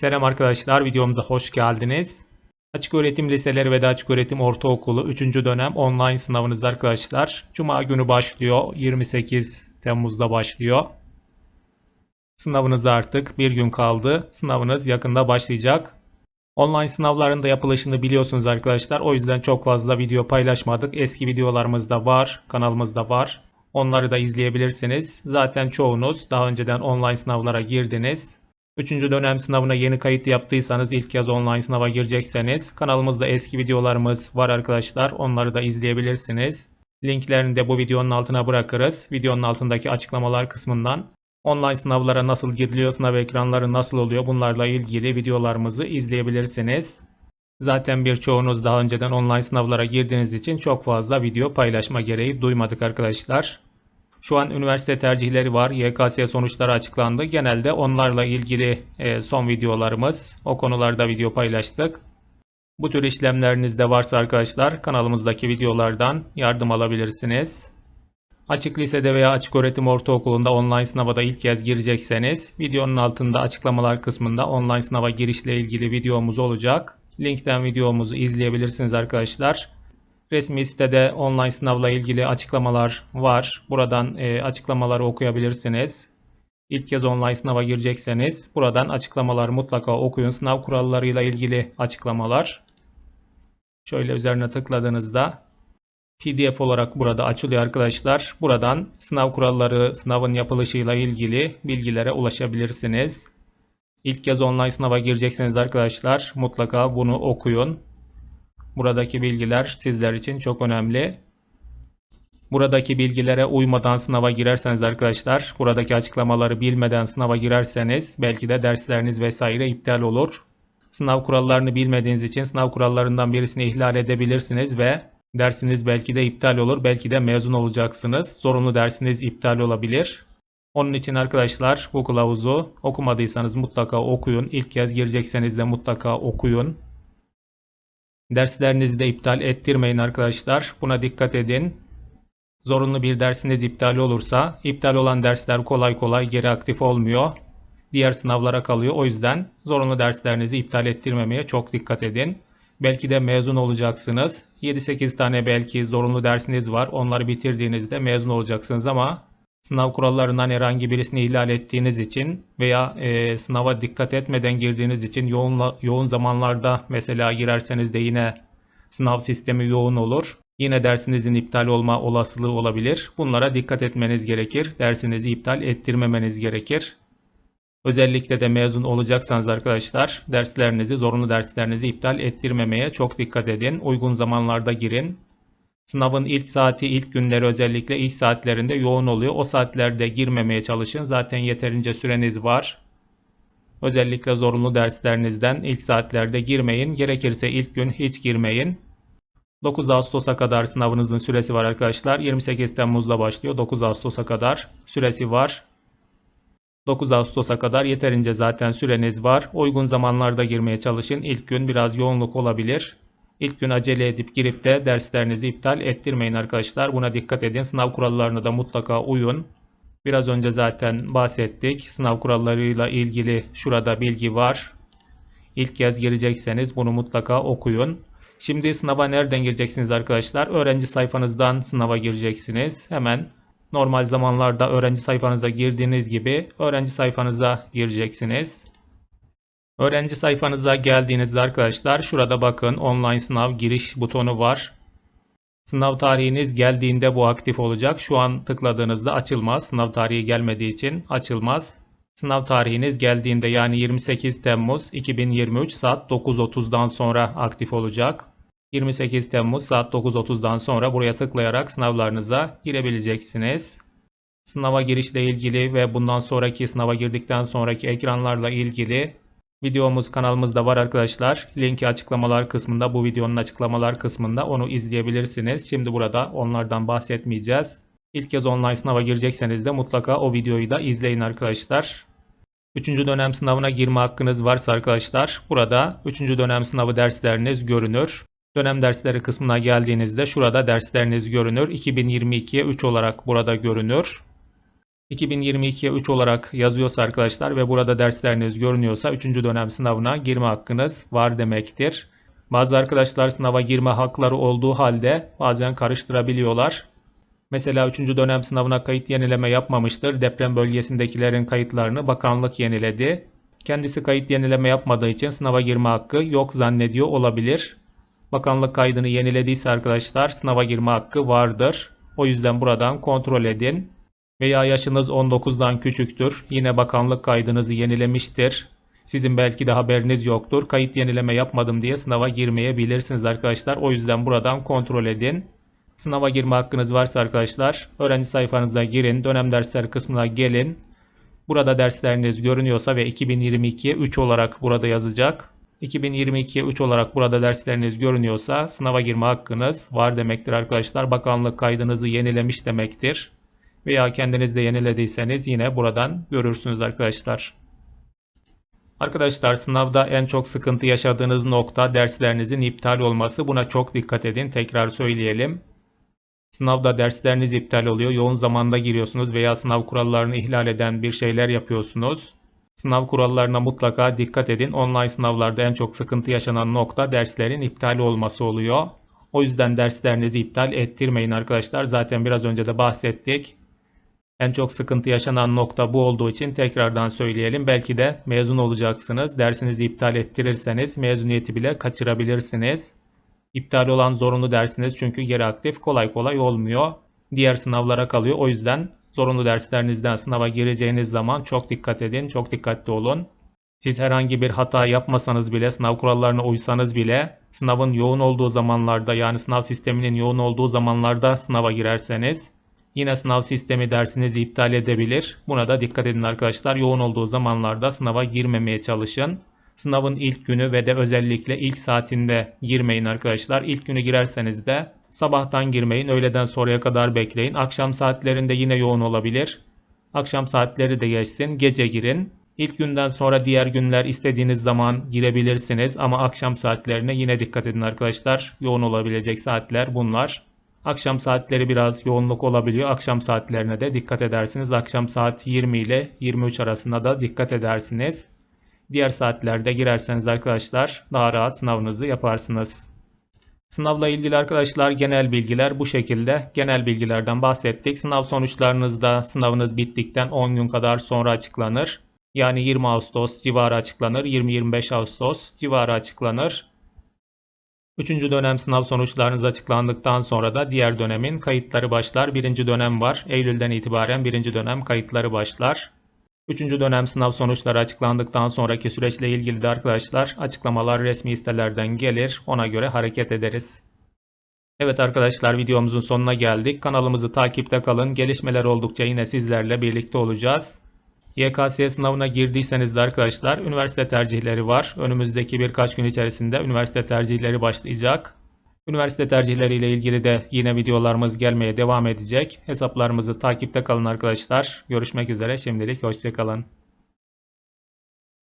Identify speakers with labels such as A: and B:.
A: Selam arkadaşlar, videomuza hoş geldiniz. Açık öğretim liseleri ve de açık öğretim ortaokulu 3. dönem online sınavınız arkadaşlar. Cuma günü başlıyor, 28 Temmuz'da başlıyor. Sınavınız artık bir gün kaldı. Sınavınız yakında başlayacak. Online sınavların da yapılışını biliyorsunuz arkadaşlar. O yüzden çok fazla video paylaşmadık. Eski videolarımız da var, kanalımızda var. Onları da izleyebilirsiniz. Zaten çoğunuz daha önceden online sınavlara girdiniz. Üçüncü dönem sınavına yeni kayıt yaptıysanız ilk kez online sınava girecekseniz kanalımızda eski videolarımız var arkadaşlar. Onları da izleyebilirsiniz. Linklerini de bu videonun altına bırakırız. Videonun altındaki açıklamalar kısmından online sınavlara nasıl giriliyor, sınav ekranları nasıl oluyor bunlarla ilgili videolarımızı izleyebilirsiniz. Zaten birçoğunuz daha önceden online sınavlara girdiğiniz için çok fazla video paylaşma gereği duymadık arkadaşlar. Şu an üniversite tercihleri var. YKS sonuçları açıklandı. Genelde onlarla ilgili e, son videolarımız. O konularda video paylaştık. Bu tür işlemleriniz de varsa arkadaşlar kanalımızdaki videolardan yardım alabilirsiniz. Açık lisede veya açık öğretim ortaokulunda online sınava da ilk kez girecekseniz videonun altında açıklamalar kısmında online sınava girişle ilgili videomuz olacak. Linkten videomuzu izleyebilirsiniz arkadaşlar. Resmi sitede online sınavla ilgili açıklamalar var. Buradan e, açıklamaları okuyabilirsiniz. İlk kez online sınava girecekseniz buradan açıklamaları mutlaka okuyun. Sınav kurallarıyla ilgili açıklamalar. Şöyle üzerine tıkladığınızda PDF olarak burada açılıyor arkadaşlar. Buradan sınav kuralları, sınavın yapılışıyla ilgili bilgilere ulaşabilirsiniz. İlk kez online sınava girecekseniz arkadaşlar mutlaka bunu okuyun. Buradaki bilgiler sizler için çok önemli. Buradaki bilgilere uymadan sınava girerseniz arkadaşlar, buradaki açıklamaları bilmeden sınava girerseniz belki de dersleriniz vesaire iptal olur. Sınav kurallarını bilmediğiniz için sınav kurallarından birisini ihlal edebilirsiniz ve dersiniz belki de iptal olur, belki de mezun olacaksınız. Zorunlu dersiniz iptal olabilir. Onun için arkadaşlar bu kılavuzu okumadıysanız mutlaka okuyun. İlk kez girecekseniz de mutlaka okuyun. Derslerinizi de iptal ettirmeyin arkadaşlar. Buna dikkat edin. Zorunlu bir dersiniz iptal olursa iptal olan dersler kolay kolay geri aktif olmuyor. Diğer sınavlara kalıyor. O yüzden zorunlu derslerinizi iptal ettirmemeye çok dikkat edin. Belki de mezun olacaksınız. 7-8 tane belki zorunlu dersiniz var. Onları bitirdiğinizde mezun olacaksınız ama sınav kurallarından herhangi birisini ihlal ettiğiniz için veya e, sınava dikkat etmeden girdiğiniz için yoğun, yoğun zamanlarda mesela girerseniz de yine sınav sistemi yoğun olur. Yine dersinizin iptal olma olasılığı olabilir. Bunlara dikkat etmeniz gerekir. Dersinizi iptal ettirmemeniz gerekir. Özellikle de mezun olacaksanız arkadaşlar derslerinizi, zorunlu derslerinizi iptal ettirmemeye çok dikkat edin. Uygun zamanlarda girin. Sınavın ilk saati, ilk günleri özellikle ilk saatlerinde yoğun oluyor. O saatlerde girmemeye çalışın. Zaten yeterince süreniz var. Özellikle zorunlu derslerinizden ilk saatlerde girmeyin. Gerekirse ilk gün hiç girmeyin. 9 Ağustos'a kadar sınavınızın süresi var arkadaşlar. 28 Temmuz'da başlıyor. 9 Ağustos'a kadar süresi var. 9 Ağustos'a kadar yeterince zaten süreniz var. Uygun zamanlarda girmeye çalışın. İlk gün biraz yoğunluk olabilir. İlk gün acele edip girip de derslerinizi iptal ettirmeyin arkadaşlar. Buna dikkat edin. Sınav kurallarına da mutlaka uyun. Biraz önce zaten bahsettik. Sınav kurallarıyla ilgili şurada bilgi var. İlk kez girecekseniz bunu mutlaka okuyun. Şimdi sınava nereden gireceksiniz arkadaşlar? Öğrenci sayfanızdan sınava gireceksiniz. Hemen normal zamanlarda öğrenci sayfanıza girdiğiniz gibi öğrenci sayfanıza gireceksiniz. Öğrenci sayfanıza geldiğinizde arkadaşlar şurada bakın online sınav giriş butonu var. Sınav tarihiniz geldiğinde bu aktif olacak. Şu an tıkladığınızda açılmaz. Sınav tarihi gelmediği için açılmaz. Sınav tarihiniz geldiğinde yani 28 Temmuz 2023 saat 9.30'dan sonra aktif olacak. 28 Temmuz saat 9.30'dan sonra buraya tıklayarak sınavlarınıza girebileceksiniz. Sınava girişle ilgili ve bundan sonraki sınava girdikten sonraki ekranlarla ilgili videomuz kanalımızda var arkadaşlar. Linki açıklamalar kısmında bu videonun açıklamalar kısmında onu izleyebilirsiniz. Şimdi burada onlardan bahsetmeyeceğiz. İlk kez online sınava girecekseniz de mutlaka o videoyu da izleyin arkadaşlar. 3. dönem sınavına girme hakkınız varsa arkadaşlar burada 3. dönem sınavı dersleriniz görünür. Dönem dersleri kısmına geldiğinizde şurada dersleriniz görünür. 2022'ye 3 olarak burada görünür. 2022'ye 3 olarak yazıyorsa arkadaşlar ve burada dersleriniz görünüyorsa 3. dönem sınavına girme hakkınız var demektir. Bazı arkadaşlar sınava girme hakları olduğu halde bazen karıştırabiliyorlar. Mesela 3. dönem sınavına kayıt yenileme yapmamıştır. Deprem bölgesindekilerin kayıtlarını bakanlık yeniledi. Kendisi kayıt yenileme yapmadığı için sınava girme hakkı yok zannediyor olabilir. Bakanlık kaydını yenilediyse arkadaşlar sınava girme hakkı vardır. O yüzden buradan kontrol edin. Veya yaşınız 19'dan küçüktür. Yine bakanlık kaydınızı yenilemiştir. Sizin belki de haberiniz yoktur. Kayıt yenileme yapmadım diye sınava girmeyebilirsiniz arkadaşlar. O yüzden buradan kontrol edin. Sınava girme hakkınız varsa arkadaşlar öğrenci sayfanıza girin. Dönem dersler kısmına gelin. Burada dersleriniz görünüyorsa ve 2022'ye 3 olarak burada yazacak. 2022'ye 3 olarak burada dersleriniz görünüyorsa sınava girme hakkınız var demektir arkadaşlar. Bakanlık kaydınızı yenilemiş demektir. Veya kendiniz de yenilediyseniz yine buradan görürsünüz arkadaşlar. Arkadaşlar sınavda en çok sıkıntı yaşadığınız nokta derslerinizin iptal olması. Buna çok dikkat edin. Tekrar söyleyelim. Sınavda dersleriniz iptal oluyor. Yoğun zamanda giriyorsunuz veya sınav kurallarını ihlal eden bir şeyler yapıyorsunuz. Sınav kurallarına mutlaka dikkat edin. Online sınavlarda en çok sıkıntı yaşanan nokta derslerin iptal olması oluyor. O yüzden derslerinizi iptal ettirmeyin arkadaşlar. Zaten biraz önce de bahsettik. En çok sıkıntı yaşanan nokta bu olduğu için tekrardan söyleyelim. Belki de mezun olacaksınız. Dersinizi iptal ettirirseniz mezuniyeti bile kaçırabilirsiniz. İptal olan zorunlu dersiniz çünkü geri aktif kolay kolay olmuyor. Diğer sınavlara kalıyor. O yüzden zorunlu derslerinizden sınava gireceğiniz zaman çok dikkat edin, çok dikkatli olun. Siz herhangi bir hata yapmasanız bile, sınav kurallarına uysanız bile sınavın yoğun olduğu zamanlarda yani sınav sisteminin yoğun olduğu zamanlarda sınava girerseniz yine sınav sistemi dersinizi iptal edebilir. Buna da dikkat edin arkadaşlar. Yoğun olduğu zamanlarda sınava girmemeye çalışın. Sınavın ilk günü ve de özellikle ilk saatinde girmeyin arkadaşlar. İlk günü girerseniz de sabahtan girmeyin. Öğleden sonraya kadar bekleyin. Akşam saatlerinde yine yoğun olabilir. Akşam saatleri de geçsin. Gece girin. İlk günden sonra diğer günler istediğiniz zaman girebilirsiniz ama akşam saatlerine yine dikkat edin arkadaşlar. Yoğun olabilecek saatler bunlar. Akşam saatleri biraz yoğunluk olabiliyor. Akşam saatlerine de dikkat edersiniz. Akşam saat 20 ile 23 arasında da dikkat edersiniz. Diğer saatlerde girerseniz arkadaşlar daha rahat sınavınızı yaparsınız. Sınavla ilgili arkadaşlar genel bilgiler bu şekilde. Genel bilgilerden bahsettik. Sınav sonuçlarınız da sınavınız bittikten 10 gün kadar sonra açıklanır. Yani 20 Ağustos civarı açıklanır. 20-25 Ağustos civarı açıklanır. Üçüncü dönem sınav sonuçlarınız açıklandıktan sonra da diğer dönemin kayıtları başlar. Birinci dönem var. Eylül'den itibaren birinci dönem kayıtları başlar. Üçüncü dönem sınav sonuçları açıklandıktan sonraki süreçle ilgili de arkadaşlar açıklamalar resmi sitelerden gelir. Ona göre hareket ederiz. Evet arkadaşlar videomuzun sonuna geldik. Kanalımızı takipte kalın. Gelişmeler oldukça yine sizlerle birlikte olacağız. YKS sınavına girdiyseniz de arkadaşlar üniversite tercihleri var. Önümüzdeki birkaç gün içerisinde üniversite tercihleri başlayacak. Üniversite tercihleri ile ilgili de yine videolarımız gelmeye devam edecek. Hesaplarımızı takipte kalın arkadaşlar. Görüşmek üzere şimdilik hoşçakalın.